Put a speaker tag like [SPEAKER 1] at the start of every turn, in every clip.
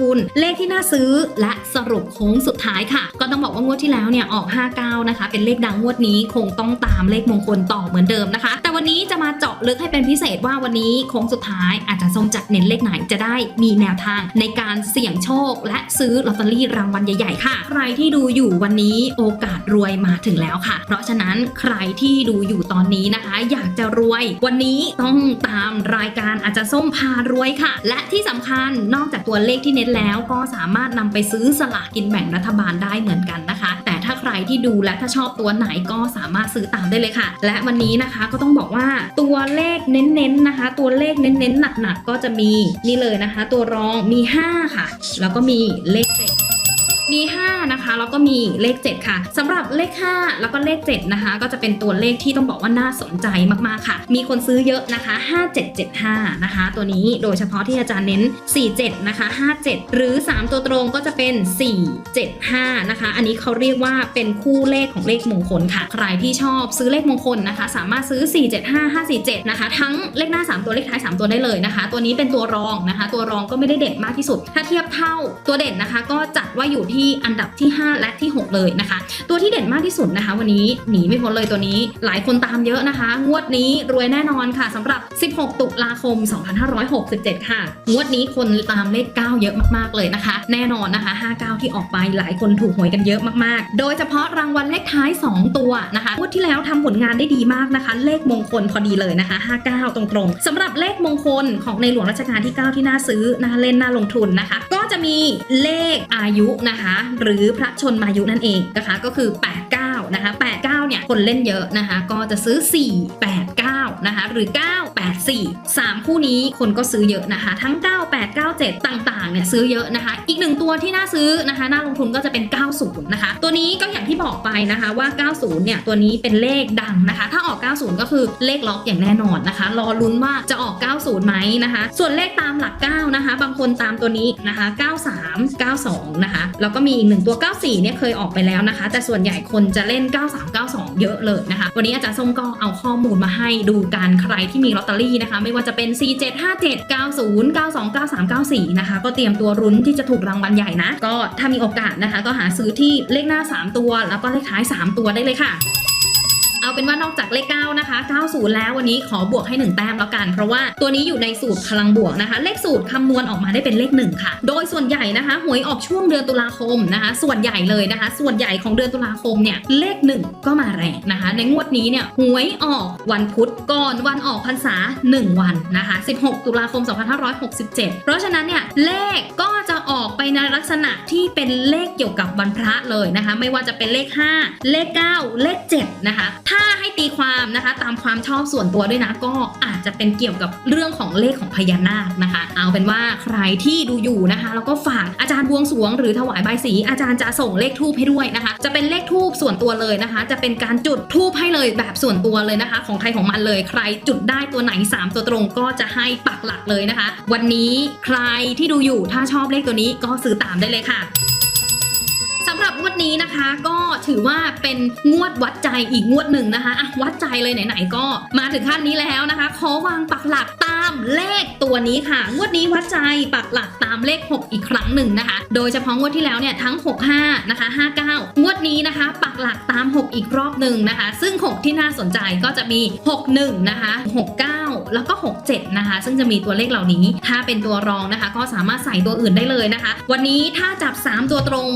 [SPEAKER 1] ทุน เลขที่น่าซื้อและสรุปโค้งสุดท้ายค่ะ ก็ต้องบอกว่างวดที่แล้วเนี่ยออก 59 นะคะ เป็นเลขดังงวดนี้คงต้องตามเลขมงคลต่อเหมือนเดิมนะคะ แต่วันนี้จะมาเจาะลึกให้เป็นพิเศษว่าวันนี้โค้งสุดท้ายอาจจะทรงจัดเน้นเลขไหนจะได้มีแนวทางในการเสี่ยงโชค และซื้อลอตเตอรี่รางวัลใหญ่ๆค่ะ ใครที่ดูอยู่วันนี้โอกาสรวยมาถึงแล้วค่ะ เพราะฉะนั้นใครที่ดูอยู่ตอนนี้นะคะ อยากจะรวย วันนี้ต้องตามรายการอาจจะส้มพารวยค่ะ และที่สำคัญนอกจากตัวเลขที่เน้นแล้วก็สามารถนำไปซื้อสลากกินแบ่งรัฐบาลได้เหมือนกันนะคะ แต่ถ้าใครที่ดูและถ้าชอบตัวไหนก็สามารถซื้อตามได้เลยค่ะ และวันนี้นะคะก็ต้องบอกว่าตัวเลขเน้นๆนะคะ ตัวเลขเน้นๆหนักๆก็จะมีนี่เลยนะคะ ตัวรองมี 5 ค่ะ แล้วก็มีเลขเจ็ด มี 5 นะคะ แล้วก็มีเลข 7 ค่ะสำหรับเลข 5 แล้วก็เลข 7 นะคะ ก็จะเป็นตัวเลขที่ต้องบอกว่าน่าสนใจมากๆค่ะ มีคนซื้อเยอะนะคะ 5775 นะคะ ตัวนี้โดยเฉพาะที่อาจารย์เน้น 47 นะคะ 57 หรือ 3 ตัวตรงก็จะเป็น 475 นะคะ อันนี้เขาเรียกว่าเป็นคู่เลขของเลขมงคลค่ะ ใครที่ชอบซื้อเลขมงคลนะคะ สามารถซื้อ 475 547 นะคะ ทั้งเลขหน้า 3 ตัวเลขท้าย 3 ตัวได้เลยนะคะ ตัวนี้เป็นตัวรองนะคะ ตัวรองก็ไม่ได้เด่นมากที่สุด ถ้าเทียบเท่าตัวเด่นนะคะ ก็จัดว่าอยู่ที่อันดับที่ 5 และที่ 6 เลยนะคะ ตัวที่เด่นมากที่สุดนะคะ วันนี้หนีไม่พ้นเลยตัวนี้ หลายคนตามเยอะนะคะ งวดนี้รวยแน่นอนค่ะสำหรับ 16 ตุลาคม 2567 ค่ะ งวดนี้คนตามเลข 9 เยอะมากๆเลยนะคะ แน่นอนนะคะ 59 ที่ออกไปหลายคนถูกหวยกันเยอะมากๆ โดยเฉพาะรางวัลเลขท้าย 2 ตัวนะคะงวดที่แล้วทำผลงานได้ดีมากนะคะ เลขมงคลพอดีเลยนะคะ 59 ตรงๆสำหรับเลขมงคลของในหลวงรัชกาลที่ 9 ที่น่าซื้อน่าเล่นน่าลงทุนนะคะ ก็จะมีเลขอายุนะคะ หรือพระชนมายุนั่นเองนะคะก็คือ 89 นะคะ 89 เนี่ย คนเล่นเยอะนะคะ ก็จะซื้อ 4 8 9 นะคะ หรือ 9 8 4 3 คู่นี้คนก็ซื้อเยอะนะคะ ทั้ง 9 8 9 7 ต่างๆเนี่ยซื้อเยอะนะคะ อีกหนึ่งตัวที่น่าซื้อนะคะน่าลงทุนก็จะเป็น 90 นะคะ ตัวนี้ก็อย่างที่บอกไปนะคะว่า 90 เนี่ยตัวนี้เป็นเลขดังนะคะ ถ้าออก 90 ก็คือเลขล็อกอย่างแน่นอนนะคะ รอลุ้นว่าจะออก 90 ไหมนะคะ ส่วนเลขตามหลัก 9 นะคะ บางคนตามตัวนี้นะคะ 93 92 นะคะ แล้วก็มีอีกหนึ่งตัว 94 เนี่ยเคยออกไปแล้วนะคะ แต่ส่วนใหญ่คนจะเล่น 93 92 เยอะเลยนะคะ วันนี้อาจารย์ส้มก็เอาข้อมูลมาให้ดูกันใครที่มีลอตเตอรี่นะคะ ไม่ว่าจะเป็น 4757 90 92 93 94 นะคะ ก็เตรียมตัวรุ้นที่จะถูกรางวัลใหญ่นะ ก็ถ้ามีโอกาสนะคะ ก็หาซื้อที่เลขหน้า 3 ตัว แล้วก็เลขท้าย 3 ตัวได้เลยค่ะ เอาเป็นว่านอกจากเลข9นะคะ90 แล้ววันนี้ขอบวกให้ 1 แต้มแล้วกัน เพราะว่าตัวนี้อยู่ในสูตรพลังบวกนะคะ เลขสูตรคำนวณออกมาได้เป็นเลข1ค่ะ โดยส่วนใหญ่นะคะหวยออกช่วงเดือนตุลาคมนะคะ ส่วนใหญ่เลยนะคะ ส่วนใหญ่ของเดือนตุลาคมเนี่ยเลข 1 ก็มาแรงนะคะ ในงวดนี้เนี่ยหวยออกวันพุธก่อนวันออกพรรษา 1 วันนะคะ 16 ตุลาคม 2567 เพราะฉะนั้นเนี่ยเลขก็จะ ในลักษณะที่เป็นเลขเกี่ยวกับวันพระเลยนะคะ ไม่ว่าจะเป็นเลข 5 เลข 9 เลข7นะคะ ถ้าใตีความนะคะ ตามความชอบส่วนตัวด้วยนะ ก็อาจจะเป็นเกี่ยวกับเรื่องของเลขของพญานาคนะคะ เอาเป็นว่าใครที่ดูอยู่นะคะ แล้วก็ฝากอาจารย์บวงสรวง หรือถวายใบสี อาจารย์จะส่งเลขทูบให้ด้วยนะคะ จะเป็นเลขทูบส่วนตัวเลยนะคะ จะเป็นการจุดทูบให้เลยแบบส่วนตัวเลยนะคะ ของใครของมันเลย ใครจุดได้ตัวไหน 3 ตัวตรงก็จะให้ปักหลักเลยนะคะ วันนี้ใครที่ดูอยู่ถ้าชอบเลขตัวนี้ก็ซื้อตามได้เลยค่ะ นี้นะคะก็ถือว่าเป็นงวดวัดใจอีกงวดหนึ่งนะคะอะวัดใจเลยไหนๆก็มาถึงขั้นนี้แล้วนะคะ ขอวางปักหลักตามเลขตัวนี้ค่ะ งวดนี้วัดใจปักหลักตามเลข 6 อีกครั้งหนึ่งนะคะ โดยเฉพาะงวดที่แล้วเนี่ยทั้ง 65 นะคะ 59 งวดนี้นะคะ ปักหลักตาม 6 อีกรอบหนึ่งนะคะ ซึ่ง 6 ที่น่าสนใจก็จะมี 61 นะคะ 69 แล้วก็ 67 นะคะ ซึ่งจะมีตัวเลขเหล่านี้ ถ้าเป็นตัวรองนะคะ ก็สามารถใส่ตัวอื่นได้เลยนะคะ วันนี้ถ้าจับ 3 ตัวตรง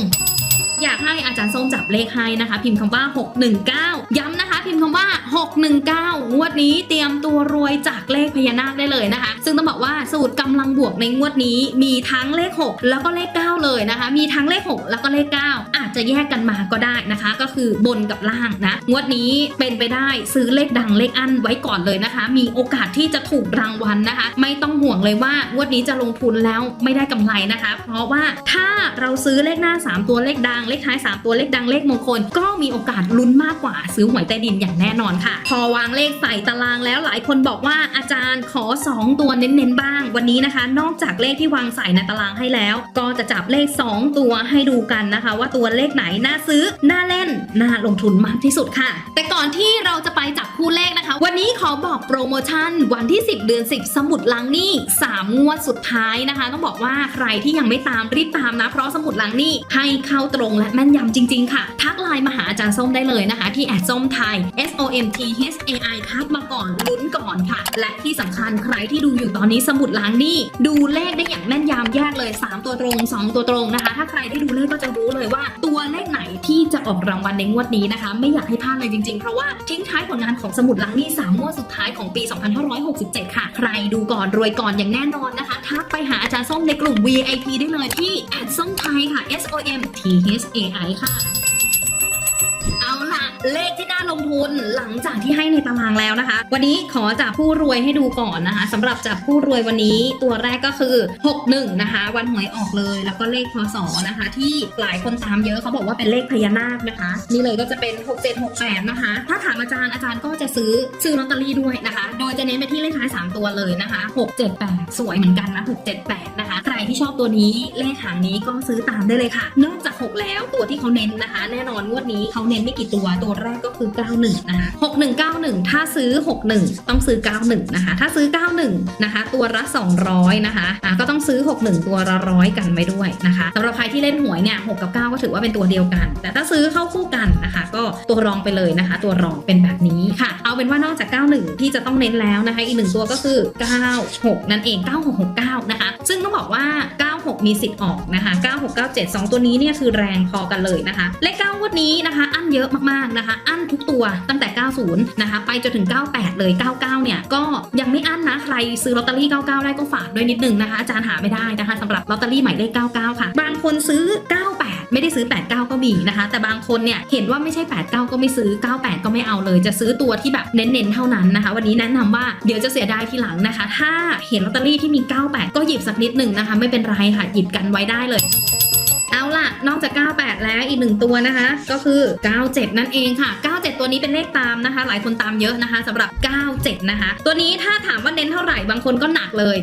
[SPEAKER 1] อยากให้อาจารย์ส้มจับเลขให้นะคะ พิมพ์คำว่า 619 ย้ำนะคะ พิมพ์คำว่า 619 งวดนี้เตรียมตัวรวยจากเลขพญานาคได้เลยนะคะ ซึ่งต้องบอกว่าสูตรกำลังบวกในงวดนี้ มีทั้งเลข 6 แล้วก็เลข 9 เลยนะคะ มีทั้งเลข 6 แล้วก็เลข 9 อาจจะแยกกันมาก็ได้นะคะ ก็คือบนกับล่างนะงวดนี้เป็นไปได้ซื้อเลขดังเลขอันไว้ก่อนเลยนะคะ มีโอกาสที่จะถูกรางวัลนะคะ ไม่ต้องห่วงเลยว่างวดนี้จะลงทุนแล้วไม่ได้กำไรนะคะ เพราะว่าถ้าเราซื้อเลขหน้า 3 ตัวเลขดังเลขท้าย 3 ตัวเลขดังเลขมงคล ก็มีโอกาสลุ้นมากกว่า ซื้อหวยใต้ดินอย่างแน่นอนค่ะ พอวางเลขใส่ตารางแล้วหลายคนบอกว่าอาจารย์ขอ 2 ตัวเน้นๆบ้าง วันนี้นะคะ นอกจากเลขที่วางใส่ในตารางให้แล้ว ก็จะจับเลข 2 ตัวให้ดูกันนะคะ ว่าตัวเลขไหนน่าซื้อน่าเล่นน่าลงทุนมากที่สุดค่ะ แต่ก่อนที่เราจะไปจับคู่เลขนะคะ วันนี้ขอบอกโปรโมชั่น วันที่ 10 เดือน 10 สมุดล้างนี้3งวดสุดท้ายนะคะ ต้องบอกว่าใครที่ยังไม่ตามรีบตามนะเพราะสมุดล้างนี้ให้เข้าตรงและแม่นยำจริง ๆ ค่ะ ทักไลน์มาหาอาจารย์ส้มได้เลยนะคะ ที่แอดส้มไทย S O M T H A I ทักมาก่อนลุ้นก่อนค่ะ และที่สำคัญใครที่ดูอยู่ตอนนี้สมุดล้างหนี้ ดูเลขได้อย่างแม่นยำแยกเลย 3 ตัวตรง 2 ตัวตรงนะคะ ถ้าใครได้ดูเลขก็จะรู้เลยว่า ตัวเลขไหนที่จะออกรางวัลในงวดนี้นะคะ ไม่อยากให้พลาดเลยจริง ๆ เพราะว่าทิ้งท้ายผลงานของสมุดล้างหนี้3งวดสุดท้ายของปี 2567 ค่ะ ใครดูก่อนรวยก่อนอย่างแน่นอนนะคะทักไปหาอาจารย์ส้มในกลุ่ม VIP ได้เลยที่แอดส้มไทยค่ะ S O M T H A I ค่ะ เอาล่ะ เลข ลงทุนหลังจากที่ให้ในตารางแล้วนะคะ วันนี้ขอจับผู้รวยให้ดูก่อนนะคะสำหรับจับผู้รวยวันนี้ตัวแรกก็คือ 61 นะคะ วันหวยออกเลย แล้วก็เลขพศนะคะ ที่หลายคนตามเยอะเขาบอกว่าเป็นเลขพญานาคนะคะ นี่เลยก็จะเป็น 6768 นะคะ ถ้าถามอาจารย์อาจารย์ก็จะซื้อซื้อลอตเตอรี่ด้วยนะคะ โดยจะเน้นไปที่เลขท้าย 3 ตัวเลยนะคะ 678 สวยเหมือนกันนะ678 นะคะ ใครที่ชอบตัวนี้เลขหางนี้ก็ซื้อตามได้เลยค่ะ นอกจาก 6 แล้วตัวที่เขาเน้นนะคะ แน่นอนงวดนี้เขาเน้นไม่กี่ตัวตัวแรกก็คือ91นะคะ6191 ถ้าซื้อ 61 ต้องซื้อ 91 นะคะ ถ้าซื้อ 91 นะคะ ตัวละ 200 นะคะอะก็ต้องซื้อ 61 ตัวละร้อยกันไว้ด้วยนะคะสำหรับใครที่เล่นหวยเนี่ย6กับ 9 ก็ถือว่าเป็นตัวเดียวกัน แต่ถ้าซื้อเข้าคู่กันนะคะ ก็ตัวรองไปเลยนะคะ ตัวรองเป็นแบบนี้ค่ะ เอาเป็นว่านอกจาก 91 ที่จะต้องเน้นแล้วนะคะ อีกหนึ่งตัวก็คือ 96 นั่นเอง 9669 นะคะ ซึ่งต้องบอกว่า 96 มีสิทธิ์ออกนะคะ 9697 2 ตัวนี้เนี่ยคือแรงพอกันเลยนะคะ เลข9งวดนี้นะคะ อั้นเยอะมากๆนะคะ อั้นทุกตัวตั้งแต่ 90 นะคะ ไปจนถึง 98 เลย 99 เนี่ย ก็ยังไม่อั้นนะ ใครซื้อลอตเตอรี่ 99 ได้ก็ฝากด้วยนิดนึงนะคะ อาจารย์หาไม่ได้นะคะสำหรับลอตเตอรี่หมายเลข 99 ค่ะ บางคนซื้อ 98 ไม่ได้ซื้อ 89 ก็มีนะคะ แต่บางคนเนี่ยเห็นว่าไม่ใช่ 89 ก็ไม่ซื้อ 98 ก็ไม่เอาเลย จะซื้อตัวที่แบบเน้นๆเท่านั้นนะคะ วันนี้แนะนำว่าเดี๋ยวจะเสียดายทีหลังนะคะ ถ้าเห็นลอตเตอรี่ที่มี 98 ก็หยิบสักนิดหนึ่งนะคะ ไม่เป็นไรค่ะหยิบกันไว้ได้เลยเอา นอกจาก 98 แล้วอีกหนึ่งตัวนะคะ ก็คือ 97 นั่นเองค่ะ 97 ตัวนี้เป็นเลขตามนะคะ หลายคนตามเยอะนะคะสำหรับ 97 นะคะ ตัวนี้ถ้าถามว่าเน้นเท่าไหร่บางคนก็หนักเลย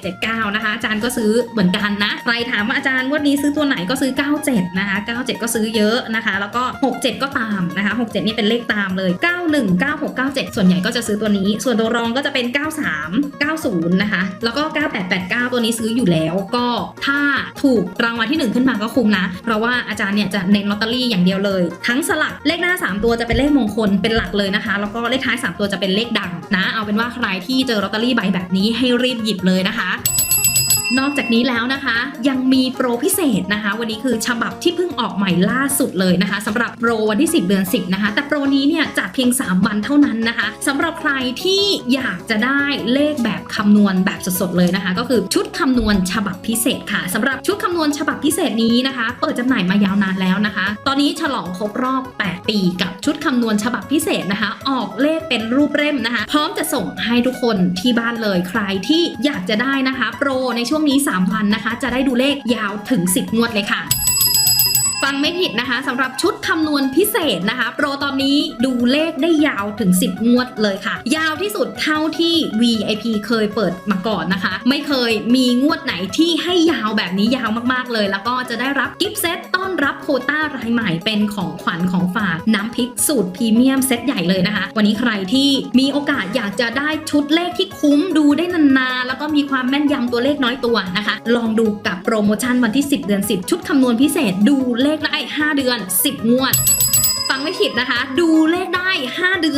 [SPEAKER 1] 9779 นะคะอาจารย์ก็ซื้อเหมือนกันนะใครถามว่าอาจารย์วันนี้ซื้อตัวไหนก็ซื้อ 97 นะคะ 97 ก็ซื้อเยอะนะคะ แล้วก็ 67 ก็ตามนะคะ 67 นี่เป็นเลขตามเลย 91 96 97 ส่วนใหญ่ก็จะซื้อตัวนี้ ส่วนตัวรองก็จะเป็น 93 90 นะคะ แล้วก็ 9889 ตัวนี้ซื้ออยู่แล้วก็ถ้าถูกรางวัลที่ 1 ขึ้นมาก็คุ้มนะเพราะว่าอาจารย์เนี่ยจะเน้นลอตเตอรี่อย่างเดียวเลย ทั้งสลักเลขหน้า 3 ตัวจะเป็นเลขมงคลเป็นหลักเลยนะคะ แล้วก็เลขท้าย 3 ตัวจะเป็นเลขดังนะ เอาเป็นว่าใครที่เจอลอตเตอรี่ใบแบบนี้ให้รีบหยิบเลยนะคะ นอกจากนี้แล้วนะคะ ยังมีโปรพิเศษนะคะ วันนี้คือฉบับที่เพิ่งออกใหม่ล่าสุดเลยนะคะสำหรับโปรวันที่ 10 เดือน 10 นะคะ แต่โปรนี้เนี่ยจัดเพียง 3 วันเท่านั้นนะคะสำหรับใครที่อยากจะได้เลขแบบคำนวณแบบสดๆเลยนะคะ ก็คือชุดคำนวณฉบับพิเศษค่ะสำหรับชุดคำนวณฉบับพิเศษนี้นะคะ เปิดจำหน่ายมายาวนานแล้วนะคะ ตอนนี้ฉลองครบรอบ 8 ปีกับชุดคำนวณฉบับพิเศษนะคะ ออกเลขเป็นรูปเล่มนะคะ พร้อมจะส่งให้ทุกคนที่บ้านเลยใครที่อยากจะได้นะคะ โปรในช่วงนี้ 3 วันนะคะ จะได้ดูเลขยาวถึง 10 งวดเลยค่ะ ฟังไม่ผิดนะคะสำหรับชุดคำนวณพิเศษนะคะ โปรตอนนี้ดูเลขได้ยาวถึง 10 งวดเลยค่ะ ยาวที่สุดเท่าที่ VIP เคยเปิดมาก่อนนะคะ ไม่เคยมีงวดไหนที่ให้ยาวแบบนี้ยาวมากๆเลย แล้วก็จะได้รับกิฟต์เซตต้อนรับโคต้ารายใหม่เป็นของขวัญของฝากน้ำพริกสูตรพรีเมียมเซตใหญ่เลยนะคะ วันนี้ใครที่มีโอกาสอยากจะได้ชุดเลขที่คุ้มดูได้นานๆแล้วก็มีความแม่นยำตัวเลขน้อยตัวนะคะ ลองดูกับโปรโมชั่นวันที่ 10 เดือน 10 ชุดคำนวณพิเศษดูเลขขได้ 5 เดือน 10 งวด ฟังไม่ผิดนะคะ ดูเลขได้ 5 เดือน